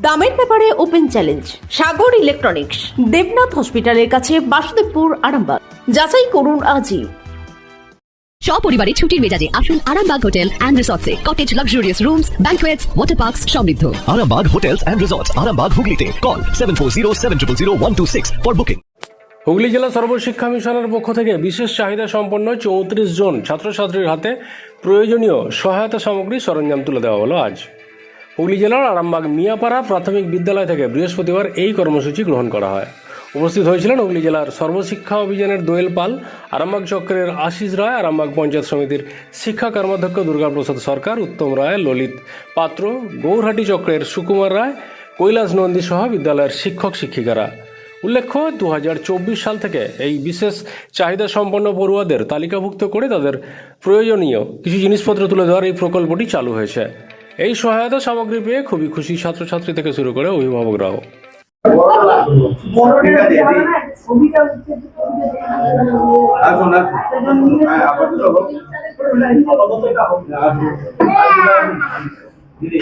দামের ব্যাপারে open challenge Sagar electronics Debnath হসপিটালের কাছে বাসুদেবপুর আরামবাগ। যাচাই করুন আজই। সপরিবারে ছুটির মেজাজে আসুন Arambagh hotel and রিসর্টসে। Cottage luxurious rooms banquets water parks সমৃদ্ধ। Arambag Hotels and Resorts, Arambag Hooghly Call 740 for booking. Hooghly জেলা সর্বশিক্ষা মিশনের পক্ষ থেকে বিশেষ চাহিদা সম্পন্ন চৌত্রিশ জন ছাত্রছাত্রীর হাতে প্রয়োজনীয় সহায়তা সামগ্রী সরঞ্জাম তুলে দেওয়া হলো আজ। হুগলি জেলার আরামবাগ মিয়াপাড়া প্রাথমিক বিদ্যালয় থেকে বৃহস্পতিবার এই কর্মসূচি গ্রহণ করা হয়। উপস্থিত হয়েছিলেন হুগলি জেলার সর্বশিক্ষা অভিযানের দোয়েল পাল, আরামবাগ চক্রের আশিস রায়, আরামবাগ পঞ্চায়েত সমিতির শিক্ষা কর্মাধ্যক্ষ দুর্গাপ্রসাদ সরকার, উত্তম রায়, ললিত পাত্র, গৌরহাটি চক্রের সুকুমার রায়, কৈলাস নন্দী সহ বিদ্যালয়ের শিক্ষক শিক্ষিকারা। উল্লেখ্য দু চব্বিশ সাল থেকে এই বিশেষ চাহিদা সম্পন্ন পড়ুয়াদের তালিকাভুক্ত করে তাদের প্রয়োজনীয় কিছু জিনিসপত্র তুলে দেওয়ার এই প্রকল্পটি চালু হয়েছে। এই সহায়তা সামগ্রী পেয়ে খুবই খুশি ছাত্রছাত্রী থেকে শুরু করে অভিভাবকরাও। আসুন আসুন হ্যাঁ আপাতত হোক দিদি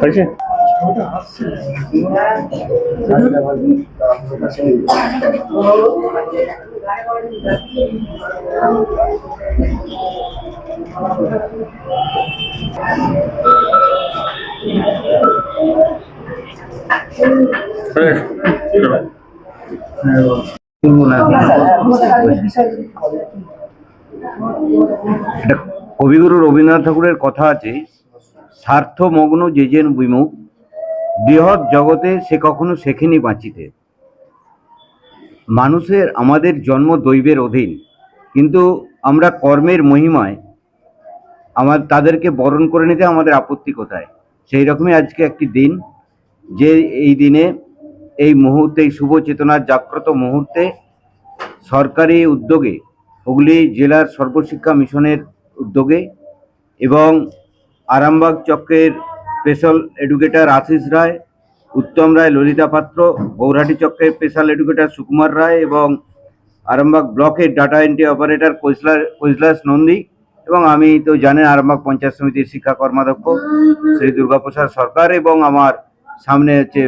হয়েছে? কবিগুরু রবীন্দ্রনাথ ঠাকুরের কথা আছে। স্বার্থ মগ্ন যে যেন বিমুখ, বৃহৎ জগতে সে কখনো শেখেনি বাঁচিতে। মানুষের আমাদের জন্ম দৈবের অধীন, কিন্তু আমরা কর্মের মহিমায় আমার তাদেরকে বরণ করে নিতে আমাদের আপত্তি কোথায়? সেই রকমই আজকে একটি দিন, যে এই দিনে, এই মুহূর্তে, এই শুভ চেতনার জাগ্রত মুহূর্তে সরকারি উদ্যোগে, হুগলি জেলার সর্বশিক্ষা মিশনের উদ্যোগে এবং আরামবাগ চক্রের স্পেশাল এডুকেটর আশিস রায়, উত্তম রায় ললিতা পাত্র গৌরহাটি চক্রের স্পেশাল এডুকেটর সুকুমার রায় এবং আরামবাগ ব্লকের data entry operator কৈশলা, Kailash Nandi এবং আমি তো জানেন আরামবাগ পঞ্চায়েত সমিতির শিক্ষা কর্মাধ্যক্ষ শ্রী দুর্গাপ্রসাদ সরকার এবং আমার সামনে হচ্ছে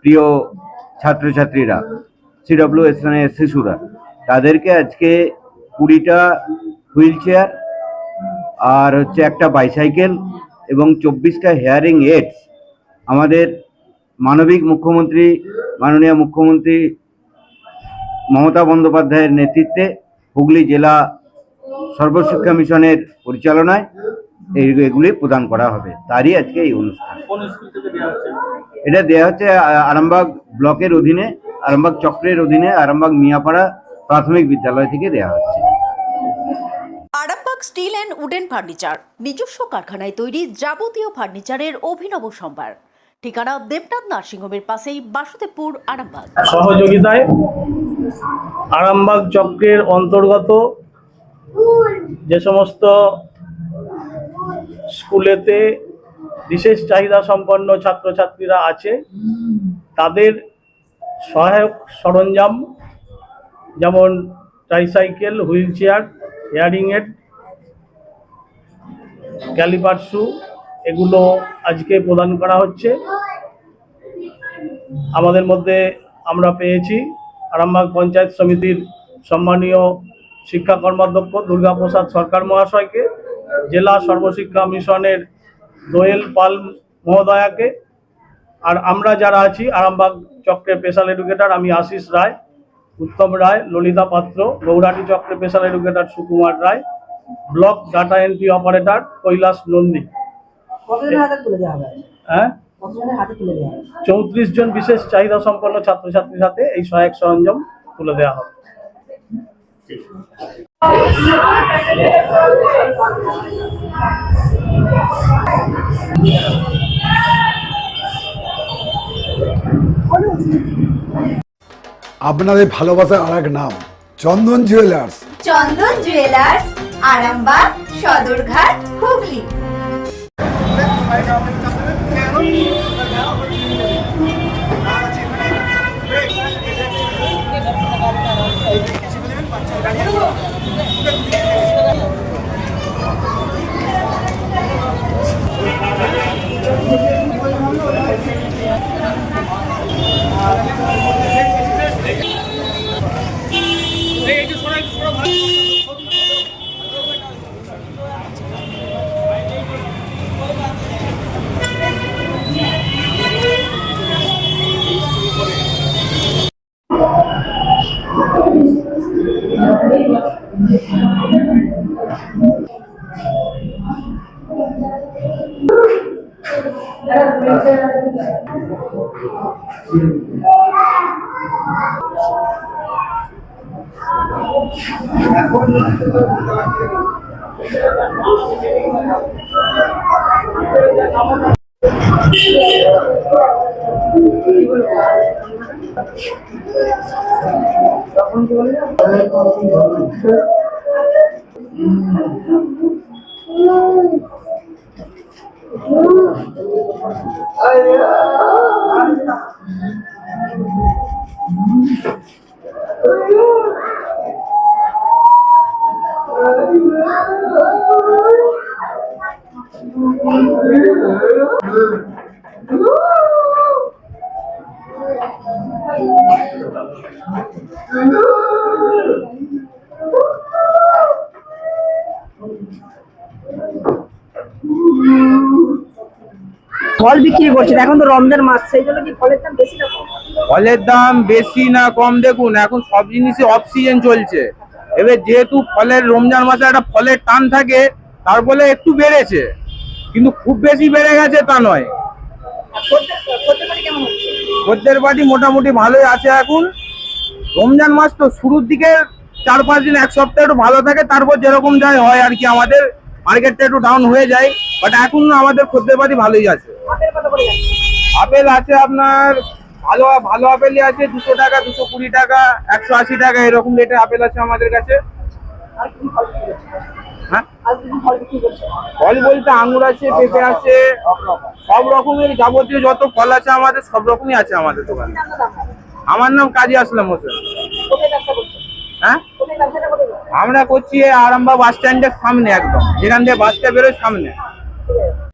প্রিয় ছাত্রছাত্রীরা সিডব্লিউ এর শিশুরা। তাদেরকে আজকে কুড়িটা হুইল চেয়ার আর হচ্ছে একটা বাইসাইকেল এবং চব্বিশটা হেয়ারিং এইডস আমাদের মানবিক মুখ্যমন্ত্রী মাননীয় মুখ্যমন্ত্রী মমতা বন্দ্যোপাধ্যায়ের নেতৃত্বে হুগলি জেলা সর্বশিক্ষা মিশনের পরিচালনায় এই এগুলি প্রদান করা হবে। তারই আজকে এই অনুষ্ঠান। এটা দেওয়া হচ্ছে আরামবাগ ব্লকের অধীনে আরামবাগ চক্রের অধীনে আরামবাগ মিয়াপাড়া প্রাথমিক বিদ্যালয় থেকে দেওয়া হচ্ছে। Arambagh steel and wooden furniture, নিজস্ব কারখানায় তৈরি যাবতীয় ফার্নিচারের অভিনব সম্ভার। ঠিকানা দেবনাথ নার্সিংহোমের পাশেই বাসুদেবপুর, আরামবাগ। সহযোগিতায় আরামবাগ চক্রের অন্তর্গত যে সমস্ত স্কুলেতে বিশেষ চাহিদা সম্পন্ন ছাত্রছাত্রীরা আছে, তাদের সহায়ক সরঞ্জাম, যেমন tricycle wheelchair hearing aid caliper shoe এগুলো আজকে প্রদান করা হচ্ছে। আমাদের মধ্যে আমরা পেয়েছি আরামবাগ পঞ্চায়েত সমিতির সম্মানীয় শিক্ষা কর্মাধ্যক্ষ দুর্গাপ্রসাদ সরকার মহাশয়কে, জেলা সর্বশিক্ষা মিশনের দোয়েল পাল মহোদয়াকে, আর আমরা যারা আছি, আরামবাগ চক্রের স্পেশাল এডুকেটর, আমি আশিস রায়, উত্তম রায়, ললিতা পাত্র গৌরাটি চক্রের special educator Sukumar Roy block data entry operator Kailash Nandi. কতজনের হাতে তুলে দেওয়া হবে? হ্যাঁ? কতজনের হাতে তুলে দেওয়া হবে? চৌত্রিশ জন বিশেষ চাহিদা সম্পন্ন ছাত্রছাত্রীর হাতে এই সহায়ক সরঞ্জাম তুলে দেওয়া হবে। আপনাদের ভালোবাসার আর এক নাম Chandan jewellers Chandan jewellers Arambagh Sadarghat Hooghly. Ayo. ফল বিক্রি করছেন, এখন তো রমজান মাস, সেই জন্য কি ফলের দাম বেশি না? ফলের দাম বেশি না কম, দেখুন, এখন সব জিনিসই অফ সিজন চলছে। এবার যেহেতু ফলের রমজান মাসে একটা ফলের টান থাকে, তার ফলে একটু বেড়েছে। কিন্তু খুব বেশি বেড়ে গেছে তা নয়। খদ্দের- বাড়ি মোটামুটি ভালোই আছে এখন। রমজান মাস তো শুরুর দিকে চার পাঁচ দিন, এক সপ্তাহ একটু ভালো থাকে, তারপর যেরকম যায় হয় আর কি আমাদের। মার্কেটটা একটু ডাউন হয়ে যায় বাট এখন আমাদের খদ্দের পাটি ভালোই আছে। আপেল আছে আপনার, ভালো ভালো আপেলই আছে, দুশো টাকা, দুশো কুড়ি টাকা, একশো আশি টাকা এরকম রেটের আপেল আছে আমাদের কাছে। হ্যাঁ ফল বলতে আঙুর আছে, পেঁপে আছে, সব রকমের যাবতীয় যত ফল আছে আমাদের, সব রকমই আছে আমাদের দোকানে। আমার নাম কাজী আসলাম হোসেন হ্যাঁ? আমরা করছি এই আরামবাগ বাস স্ট্যান্ডের সামনে একদম যেখান থেকে বাসটা বেরোয় সামনে